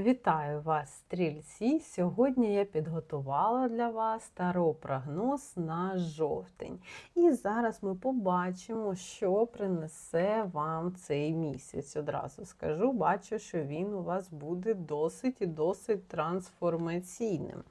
Вітаю вас, стрільці! Сьогодні я підготувала для вас таро-прогноз на жовтень. І зараз ми побачимо, що принесе вам цей місяць. Одразу скажу, бачу, що він у вас буде досить і досить трансформаційним.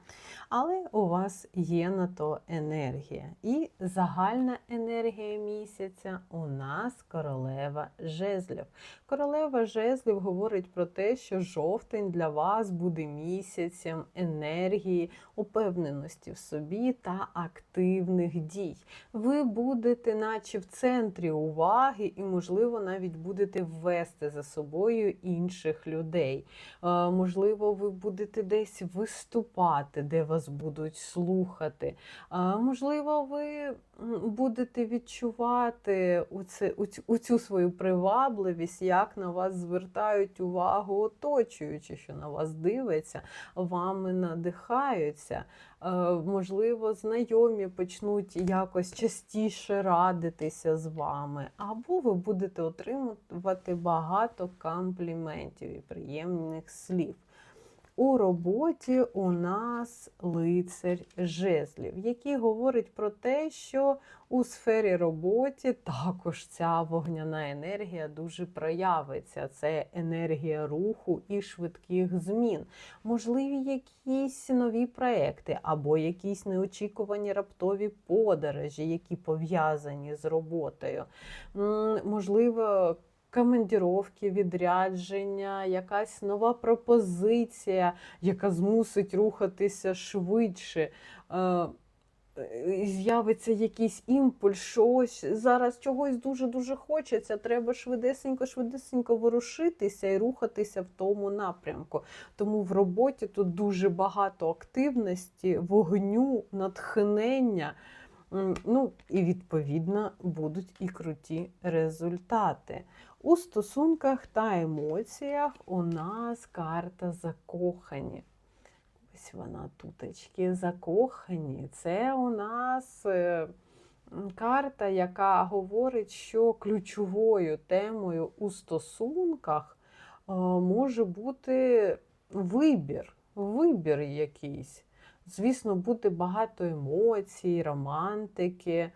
Але у вас є на то енергія. І загальна енергія місяця у нас королева жезлів. Королева жезлів говорить про те, що жовтень для вас буде місяцем енергії, упевненості в собі та активних дій. Ви будете, наче в центрі уваги, і, можливо, навіть будете ввести за собою інших людей. Е, Можливо, ви будете десь виступати, де вас будуть слухати. Е, Можливо, ви будете відчувати оцю, оцю свою привабливість, як на вас звертають увагу оточуючі, що на вас дивиться, вами надихаються. Е, Можливо, знайомі почнуть якось частіше радитися з вами, або ви будете отримувати багато компліментів і приємних слів. У роботі у нас лицар жезлів, який говорить про те, що у сфері роботи також ця вогняна енергія дуже проявиться. Це енергія руху і швидких змін. Можливі якісь нові проекти, або якісь неочікувані раптові подорожі, які пов'язані з роботою. Можливо, командіровки, відрядження, якась нова пропозиція, яка змусить рухатися швидше. Е, З'явиться якийсь імпульс, щось зараз чогось дуже-дуже хочеться. Треба швидесенько, швидесенько ворушитися і рухатися в тому напрямку. Тому в роботі тут дуже багато активності, вогню, натхнення. Ну і відповідно будуть і круті результати. У стосунках та емоціях у нас карта закохані. Ось вона тутечки закохані. Це у нас е, карта, яка говорить, що ключовою темою у стосунках е, може бути вибір, вибір якийсь. Звісно, буде багато емоцій, романтики,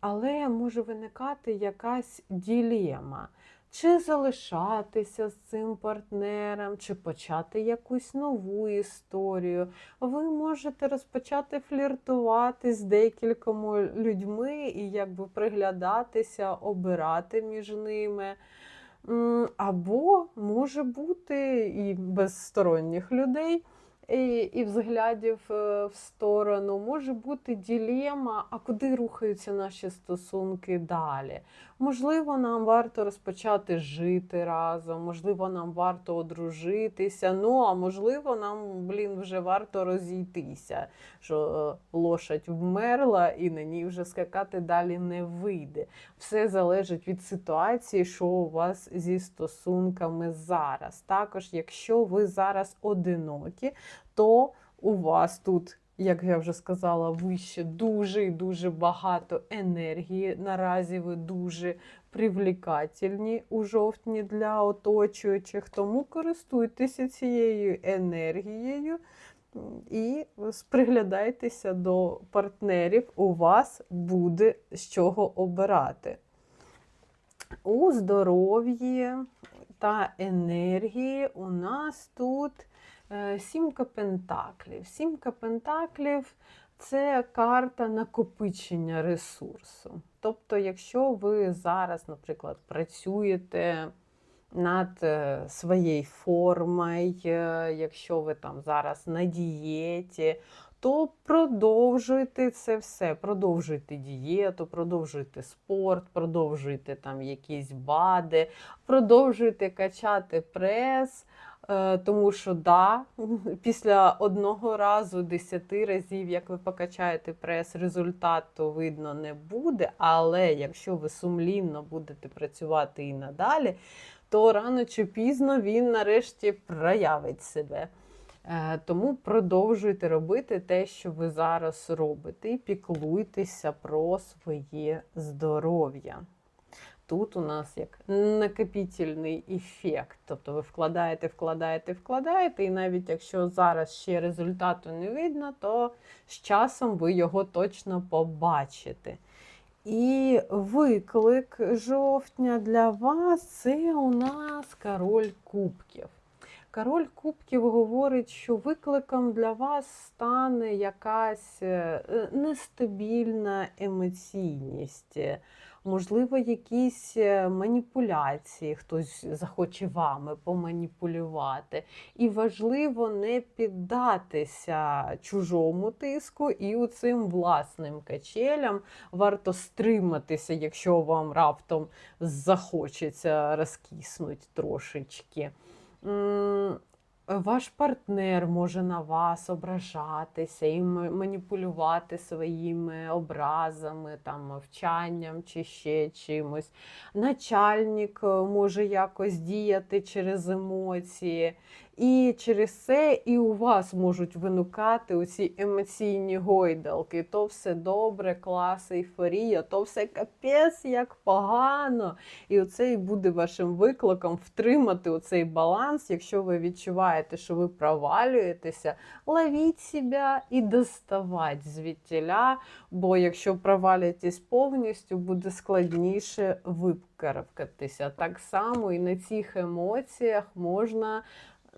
але може виникати якась ділема. Чи залишатися з цим партнером, чи почати якусь нову історію. Ви можете розпочати фліртувати з декількома людьми і якби приглядатися, обирати між ними. Або може бути і без сторонніх людей і, і взглядів е, в сторону. Може бути ділема, а куди рухаються наші стосунки далі. Можливо, нам варто розпочати жити разом, можливо, нам варто одружитися. Ну, а можливо, нам, блін, вже варто розійтися, що е, лошадь вмерла і на ній вже скакати далі не вийде. Все залежить від ситуації, що у вас зі стосунками зараз. Також, якщо ви зараз одинокі, то у вас тут, як я вже сказала, вище дуже і дуже багато енергії. Наразі ви дуже привлекательні у жовтні для оточуючих, тому користуйтеся цією енергією і приглядайтеся до партнерів. У вас буде з чого обирати. У здоров'ї та енергії у нас тут сімка пентаклів. Сімка пентаклів це карта накопичення ресурсу. Тобто, якщо ви зараз, наприклад, працюєте над е, своєю формою, е, якщо ви там зараз на дієті, то продовжуйте це все. Продовжуйте дієту, продовжуйте спорт, продовжуйте там якісь бади, продовжуйте качати прес. Е, Тому що да, після одного разу, десяти разів, як ви покачаєте прес, результату видно не буде. Але якщо ви сумлінно будете працювати і надалі, то рано чи пізно він нарешті проявить себе. Е, Тому продовжуйте робити те, що ви зараз робите, і піклуйтеся про своє здоров'я. Тут у нас як накопітельний ефект. Тобто ви вкладаєте, вкладаєте, вкладаєте, і навіть якщо зараз ще результату не видно, то з часом ви його точно побачите. І виклик жовтня для вас це у нас король кубків. Король кубків говорить, що викликом для вас стане якась е, нестабільна емоційність, е, можливо, якісь е, маніпуляції, хтось захоче вами поманіпулювати. І важливо не піддатися чужому тиску і у цим власним качелям варто стриматися, якщо вам раптом захочеться розкиснуть трошечки. 嗯 Ваш партнер може на вас ображатися і маніпулювати своїми образами, там, мовчанням чи ще чимось. Начальник е, може якось діяти через емоції. І через це і у вас можуть виникати оці емоційні гойдалки. То все добре, клас, ейфорія, то все капець, як погано. І оце і буде вашим викликом втримати оцей баланс, якщо ви відчуваєте, що ви провалюєтеся, ловіть себе і доставать звідтіля, бо якщо провалюєтесь повністю, буде складніше викарабкатися. Так само і на цих емоціях можна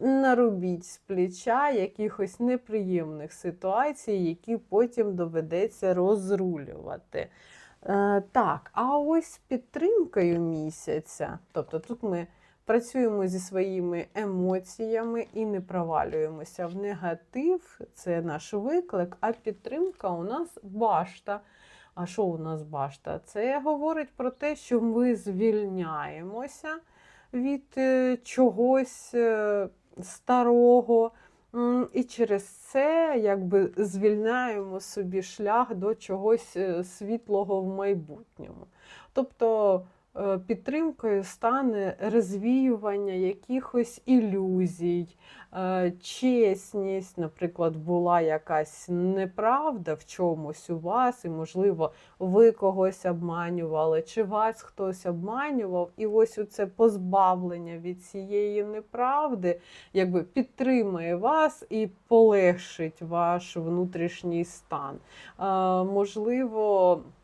наробіть з плеча якихось неприємних ситуацій, які потім доведеться розрулювати. Е, так, а ось підтримкою місяця, тобто тут ми працюємо зі своїми емоціями і не провалюємося в негатив, це наш виклик, а підтримка у нас башта. А що у нас башта? Це говорить про те, що ми звільняємося від е, чогось е, старого. І через це якби звільняємо собі шлях до чогось е, світлого в майбутньому. Тобто підтримкою стане розвіювання якихось ілюзій, е, чесність, наприклад, була якась неправда в чомусь у вас, і, можливо, ви когось обманювали, чи вас хтось обманював, і ось це позбавлення від цієї неправди якби підтримує вас і полегшить ваш внутрішній стан. Е, можливо, е,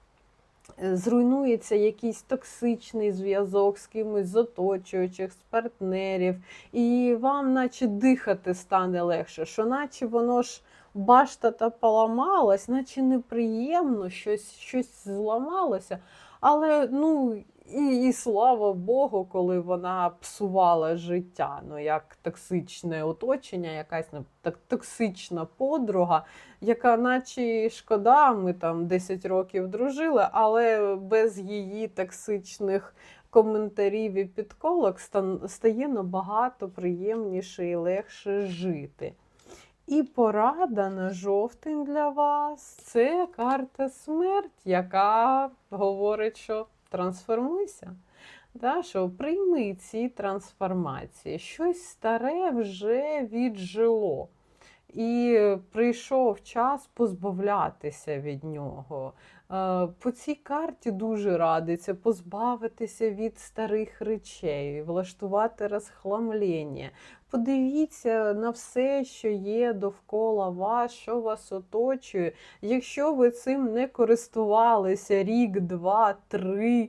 зруйнується якийсь токсичний зв'язок з кимось з оточуючих, з партнерів, і вам, наче дихати стане легше, що наче воно ж башта та поламалась, наче неприємно, щось, щось зламалося. Але ну і, і слава Богу, коли вона псувала життя, ну як токсичне оточення, якась ну, так, токсична подруга, яка, наче шкода, ми там 10 років дружили, але без її токсичних коментарів і підколок стає набагато приємніше і легше жити. І порада на жовтень для вас це карта смерть, яка говорить, що трансформуйся. Да, що прийми ці трансформації. Щось старе вже віджило. І прийшов час позбавлятися від нього. Е, По цій карті дуже радиться позбавитися від старих речей, влаштувати розхламлення. Подивіться на все, що є довкола вас, що вас оточує. Якщо ви цим не користувалися рік, два, три,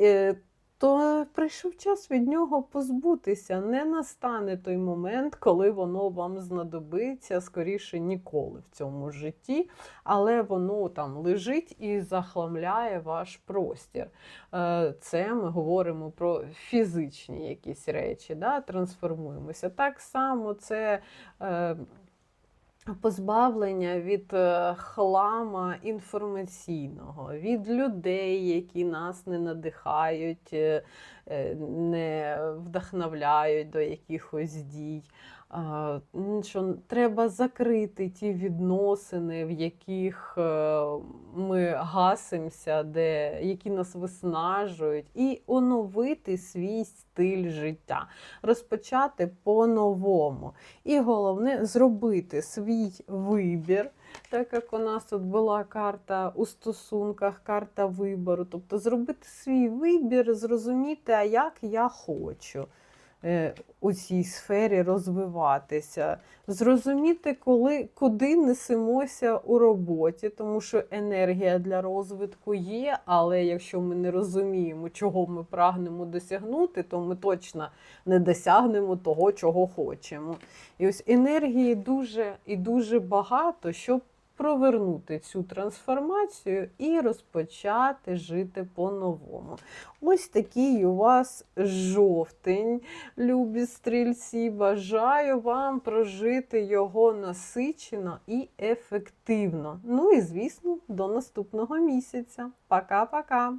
е, то прийшов час від нього позбутися. Не настане той момент, коли воно вам знадобиться скоріше ніколи в цьому житті, але воно там лежить і захламляє ваш простір. Е, Це ми говоримо про фізичні якісь речі, да? трансформуємося. Так само це. Позбавлення від е, хлама інформаційного, від людей, які нас не надихають, е, е, не вдохновляють до якихось дій. Що треба закрити ті відносини, в яких е, ми гасимося, де, які нас виснажують, і оновити свій стиль життя, розпочати по-новому. І головне зробити свій вибір, так як у нас тут була карта у стосунках, карта вибору. Тобто зробити свій вибір, зрозуміти, а як я хочу у цій сфері розвиватися, зрозуміти, коли, куди несемося у роботі, тому що енергія для розвитку є, але якщо ми не розуміємо, чого ми прагнемо досягнути, то ми точно не досягнемо того, чого хочемо. І ось енергії дуже і дуже багато, щоб провернути цю трансформацію і розпочати жити по-новому. Ось такий у вас жовтень, любі стрільці. Бажаю вам прожити його насичено і ефективно. Ну і, звісно, до наступного місяця. Пока-пока!